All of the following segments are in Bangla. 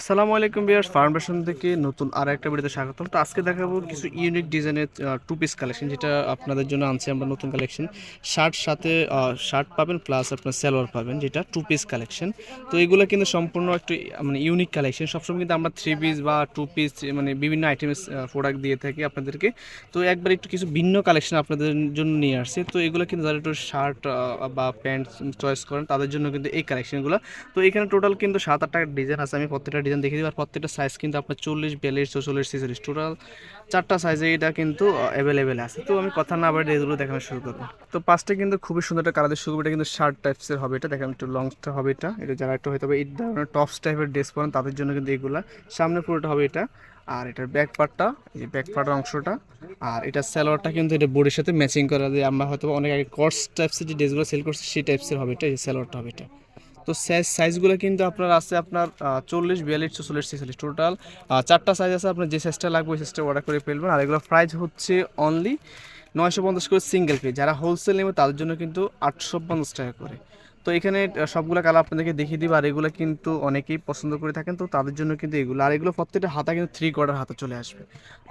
আসসালামু আলাইকুম বিয়ার্স ফাউন্ডেশন থেকে নতুন আর একটা ভিডিওতে স্বাগতম। তো আজকে দেখাবো কিছু ইউনিক ডিজাইনের টু পিস কালেকশন যেটা আপনাদের জন্য আনছি আমরা নতুন কালেকশন শার্ট সাথে শার্ট পাবেন প্লাস আপনার সালোয়ার পাবেন, যেটা টু পিস কালেকশন তো এগুলো কিন্তু সম্পূর্ণ একটু মানে ইউনিক কালেকশন সবসময় কিন্তু আমরা থ্রি পিস বা টু পিস মানে বিভিন্ন আইটেমস প্রোডাক্ট দিয়ে থাকি আপনাদেরকে। তো একবার একটু কিছু ভিন্ন কালেকশন আপনাদের জন্য নিয়ে আসছি। তো এগুলো কিন্তু যারা একটু শার্ট বা প্যান্ট চয়েস করেন, তাদের জন্য কিন্তু এই কালেকশনগুলো তো এখানে টোটাল কিন্তু সাত আটটা ডিজাইন আছে, আমি প্রত্যেকটা ডিজাইন দেখে দিই আর প্রত্যেকটা সাইজ কিন্তু আপনার চল্লিশ, বিয়াল্লিশ, চৌচল্লিশ ছেচল্লিশ টোটাল চারটা সাইজে এটা কিন্তু অ্যাভেলেবেল আছে। তো আমি কথা না বাড়ি এগুলো দেখানো শুরু করব। তো পাঁচটা কিন্তু খুবই সুন্দর একটা কালারের শুরু এটা কিন্তু শার্ট টাইপসের হবে এটা। দেখেন একটু লংটা হবে এটা। এটা যারা একটু হয়তো এই ধরনের টপস টাইপের ড্রেস পরেন, তাদের জন্য কিন্তু এগুলা। সামনে পুরোটা হবে এটা। আর এটার ব্যাক পার্টটা এই যে ব্যাক পার্টের অংশটা। আর এটা স্যালোয়ারটা কিন্তু এটা বোর্ডের সাথে ম্যাচিং করা দিয়ে আমরা হয়তো অনেক আগে কর্স টাইপসের যে ড্রেসগুলো সেল করছি, সেই টাইপসের হবে এটা, এই স্যালোয়ারটা হবে এটা। তো সাইজ সাইজগুলো কিন্তু আপনার আছে আপনার চল্লিশ, বিয়াল্লিশ, চল্লিশ, ছেচল্লিশ টোটাল চারটা সাইজ আছে, আপনার যে সাইজটা লাগবে ওই সাইজটা অর্ডার করে ফেলবেন। আর এগুলো প্রাইস হচ্ছে অনলি নয়শো পঞ্চাশ করে সিঙ্গেল পিস যারা হোলসেল নেবে তাদের জন্য কিন্তু আটশো পঞ্চাশ টাকা করে। তো এখানে সবগুলো কালার আপনাদেরকে দেখিয়ে দিব, আর এগুলো কিন্তু অনেকেই পছন্দ করে থাকেন। তো তাদের জন্য কিন্তু এগুলো, আর এগুলো প্রত্যেকটা হাতা কিন্তু থ্রি কোয়ার্টার হাতা চলে আসবে।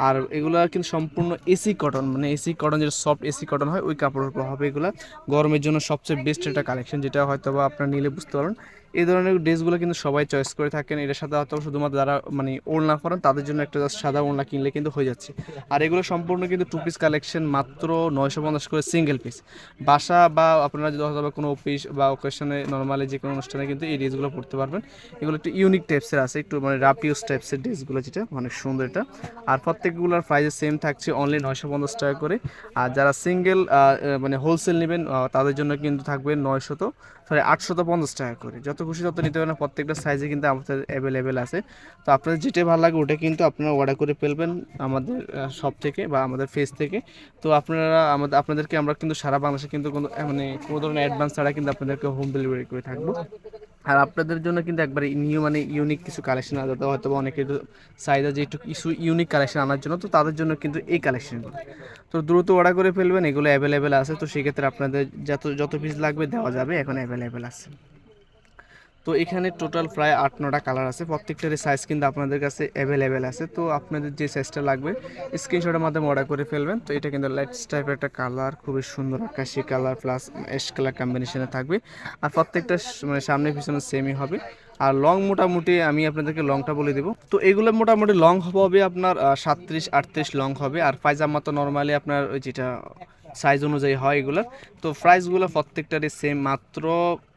আর এগুলো কিন্তু সম্পূর্ণ এসি কটন মানে এসি কটন যেটা সফট এসি কটন হয়, ওই কাপড়ের উপর হবে এগুলো। গরমের জন্য সবচেয়ে বেস্ট একটা কালেকশন যেটা হয়তো বা আপনারা নিলে বুঝতে পারবেন। এই ধরনের ড্রেসগুলো কিন্তু সবাই চয়েস করে থাকেন। এটার সাথে হয়তো শুধুমাত্র যারা মানে ওড়না করেন তাদের জন্য একটা সাদা ওড়না কিনলে কিন্তু হয়ে যাচ্ছে। আর এগুলো সম্পূর্ণ কিন্তু টু পিস কালেকশন মাত্র নয়শো পঞ্চাশ করে সিঙ্গেল পিস বাসা বা আপনারা যদি হয়তো কোনো অফিস বা ওকেশনে নর্মালি যে কোনো অনুষ্ঠানে কিন্তু এই ড্রেসগুলো পড়তে পারবেন। এগুলো একটু ইউনিক টাইপসের আছে, একটু মানে রাপিউস টাইপসের ড্রেসগুলো যেটা অনেক সুন্দর এটা। আর প্রত্যেকগুলোর প্রাইস সেম থাকছে অনলি নয়শো পঞ্চাশ টাকা করে। আর যারা সিঙ্গেল মানে হোলসেল নেবেন তাদের জন্য কিন্তু থাকবে নয়শত সরি আটশত পঞ্চাশ টাকা করে। যত খুশি তত নিতে পারেন। প্রত্যেকটা সাইজে কিন্তু আমাদের অ্যাভেলেবেল আছে। তো আপনাদের যেটা ভালো লাগে, ওটা কিন্তু আপনারা অর্ডার করে ফেলবেন আমাদের শপ থেকে বা আমাদের ফেস থেকে। তো আপনারা আমাদের, আপনাদেরকে আমরা কিন্তু সারা বাংলাদেশে কিন্তু কোনো মানে কোনো ধরনের অ্যাডভান্স ছাড়া কিন্তু আপনাদেরকে হোম ডেলিভারি করে থাকব। আর আপনাদের জন্য কিন্তু একবারে নিউ মানে ইউনিক কিছু কালেকশন আনা যাতে হয়তো অনেকে চাহিদা যে একটু কিছু ইউনিক কালেকশন আনার জন্য। তো তাদের জন্য কিন্তু এই কালেকশনগুলো তো দ্রুত অর্ডার করে ফেলবেন, এগুলো অ্যাভেলেবেল আছে। তো সেক্ষেত্রে আপনাদের যত যত পিস লাগবে দেওয়া যাবে, এখন অ্যাভেলেবেল আছে। তো এখানে টোটাল প্রায় আট, নটা কালার আছে। প্রত্যেকটারই সাইজ কিন্তু আপনাদের কাছে অ্যাভেলেবেল আছে। তো আপনাদের যে সাইজটা লাগবে স্ক্রিনশটের মাধ্যমে অর্ডার করে ফেলবেন। তো এটা কিন্তু লাইট টাইপের একটা কালার খুবই সুন্দর আকাশি কালার প্লাস অ্যাশ কালার কম্বিনেশনে থাকবে। আর প্রত্যেকটা মানে সামনে পিছনে সেমই হবে। আর লং মোটামুটি আমি আপনাদেরকে লংটা বলে দেবো। তো এগুলো মোটামুটি লং হবে আপনার সাতত্রিশ, আটত্রিশ লং হবে। আর পায়জামা তো নর্মালি আপনার ওই যেটা সাইজ অনুযায়ী হয় এগুলোর। তো প্রাইসগুলো প্রত্যেকটারই সেম মাত্র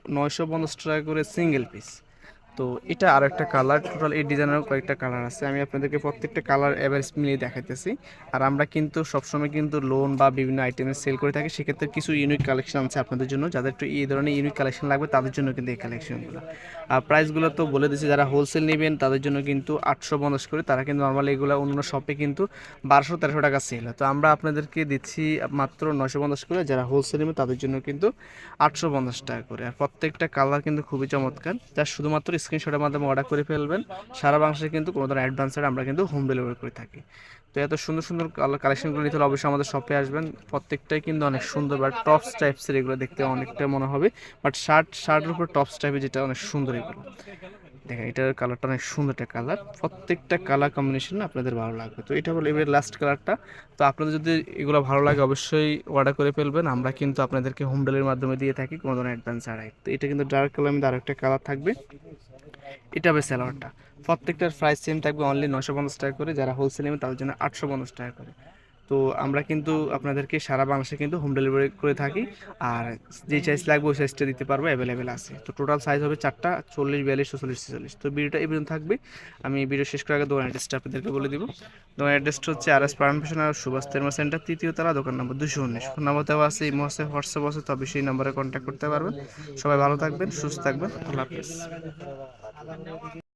নয়শো পঞ্চাশ টাকা করে সিঙ্গেল পিস তো এটা আর একটা কালার টোটাল এই ডিজাইনের কয়েকটা কালার আছে। আমি আপনাদেরকে প্রত্যেকটা কালার এভারেজ মিলিয়ে দেখাইতেছি। আর আমরা কিন্তু সবসময় কিন্তু লোন বা বিভিন্ন আইটেমে সেল করে থাকি। সেক্ষেত্রে কিছু ইউনিক কালেকশন আছে আপনাদের জন্য। যাদের একটু এই ধরনের ইউনিক কালেকশন লাগবে, তাদের জন্য কিন্তু এই কালেকশনগুলো আর প্রাইসগুলো তো বলে দিচ্ছি যারা হোলসেল নেবেন, তাদের জন্য কিন্তু আটশো পঞ্চাশ করে। তারা কিন্তু নর্মালি এগুলো অন্য শপে কিন্তু বারোশো তেরোশো টাকা সেল হয়। তো আমরা আপনাদেরকে দিচ্ছি মাত্র নশো পঞ্চাশ করে। যারা হোলসেল নেবেন, তাদের জন্য কিন্তু আটশো পঞ্চাশ টাকা করে। আর প্রত্যেকটা কালার কিন্তু খুবই চমৎকার। যা শুধুমাত্র স্ক্রিনশটের মাধ্যমে অর্ডার করে ফেলবেন। সারা বাংলাদেশে কিন্তু কোনো ধরনের অ্যাডভান্সের আমরা কিন্তু হোম ডেলিভারি করে থাকি। তো এত সুন্দর সুন্দর কালেকশনগুলো নিতে হলে অবশ্যই আমাদের শপে আসবেন। প্রত্যেকটাই কিন্তু অনেক সুন্দর বা টপস টাইপসের এগুলো দেখতে অনেকটা মনে হবে। বাট শার্ট শার্টের উপর টপস টাইপের যেটা অনেক সুন্দর এগুলো। দেখেন, এটার কালারটা অনেক সুন্দর একটা কালার প্রত্যেকটা কালার কম্বিনেশন আপনাদের ভালো লাগবে। তো এটা হলো এবার লাস্ট কালারটা তো আপনাদের যদি এগুলো ভালো লাগে অবশ্যই অর্ডার করে ফেলবেন। আমরা কিন্তু আপনাদেরকে হোম ডেলিভারির মাধ্যমে দিয়ে থাকি কোনো ধরনের অ্যাডভান্স ছাড়াই। তো এটা কিন্তু ডার্ক কালার মধ্যে আরেকটা কালার থাকবে। এটা হবে স্যালোয়ারটা প্রত্যেকটার প্রাইস সেম থাকবে অনলি নশো পঞ্চাশ টাকা করে, যারা হোলসেল নেবে তাদের জন্য আটশো পঞ্চাশ টাকা করে। তো আমরা কিন্তু আপনাদেরকে সারা বাংলাদেশে কিন্তু হোম ডেলিভারি করে থাকি। আর যে সাইজ লাগবে ওই সাইজটা দিতে পারব অ্যাভেলেবেল আছে। তো টোটাল সাইজ হবে চারটা, চল্লিশ, বিয়াল্লিশ চল্লিশ ছেচল্লিশ তো ভিডিওটা এই পর্যন্ত থাকবে। আমি ভিডিও শেষ করার আগে দোকান অ্যাড্রেসটা আপনাদেরকে বলে দিব। দোকান অ্যাড্রেসটা হচ্ছে আর এস প্রাণ ফ্যাশন আর সুভাষ তেরমা সেন্টার তৃতীয় তারা দোকান নম্বর দুশো উনিশ। ফোন নাম্বার দেওয়া আছে, ইমো আছে, হোয়াটসঅ্যাপ আছে, তবে সেই নম্বরে কন্ট্যাক্ট করতে পারবেন। সবাই ভালো থাকবেন, সুস্থ থাকবেন। আল্লাহ হাফেজ।